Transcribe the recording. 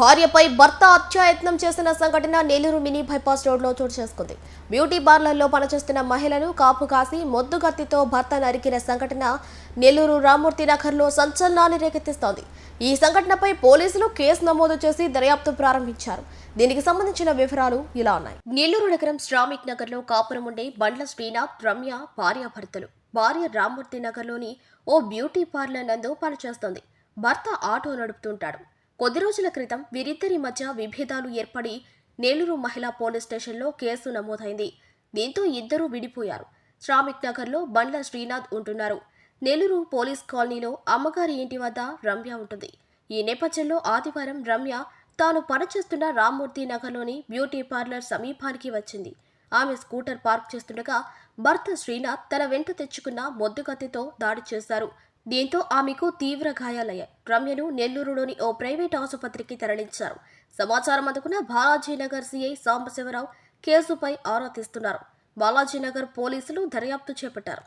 భార్యపై భర్త హత్యాయత్నం చేసిన సంఘటన నెల్లూరు మినీ బైపాస్ రోడ్లో చోటు చేసుకుంది. బ్యూటీ పార్లర్లో పనిచేస్తున్న మహిళను కాపు కాసి మొద్దు కత్తితో భర్త నరికిన సంఘటన నెల్లూరు రామూర్తి నగర్లో సంచలనాన్ని రేకెత్తిస్తోంది. ఈ సంఘటనపై పోలీసులు కేసు నమోదు చేసి దర్యాప్తు ప్రారంభించారు. దీనికి సంబంధించిన వివరాలు ఇలా ఉన్నాయి. నెల్లూరు నగరం శ్రామిక్ నగర్లో కాపురం ఉండే బండ్ల శ్రీనాథ్ రమ్య భార్యాభర్తలు భార్య రామూర్తి నగర్లోని ఓ బ్యూటీ పార్లర్ నందు పనిచేస్తోంది. భర్త ఆటో నడుపుతుంటాడు. కొద్ది రోజుల క్రితం వీరిద్దరి మధ్య విభేదాలు ఏర్పడి నేలూరు మహిళా పోలీస్ స్టేషన్లో కేసు నమోదైంది. దీంతో ఇద్దరూ విడిపోయారు. శ్రామిక్ నగర్లో బండ్ల శ్రీనాథ్ ఉంటున్నారు. నెల్లూరు పోలీస్ కాలనీలో అమ్మగారి ఇంటి వద్ద రమ్య ఉంటుంది. ఈ నేపథ్యంలో ఆదివారం రమ్య తాను పనిచేస్తున్న రామ్మూర్తి నగర్లోని బ్యూటీ పార్లర్ సమీపానికి వచ్చింది. ఆమె స్కూటర్ పార్క్ చేస్తుండగా భర్త శ్రీనాథ్ తన వెంట తెచ్చుకున్న మొద్దు కత్తితో దాడి చేశారు. దీంతో ఆమెకు తీవ్ర గాయాలయ్యాయి. రమ్యను నెల్లూరులోని ఓ ప్రైవేట్ ఆసుపత్రికి తరలించారు. సమాచారం అందుకున్న బాలాజీనగర్ సీఐ సాంబశివరావు కేసుపై ఆరా తీస్తున్నారు. బాలాజీనగర్ పోలీసులు దర్యాప్తు చేపట్టారు.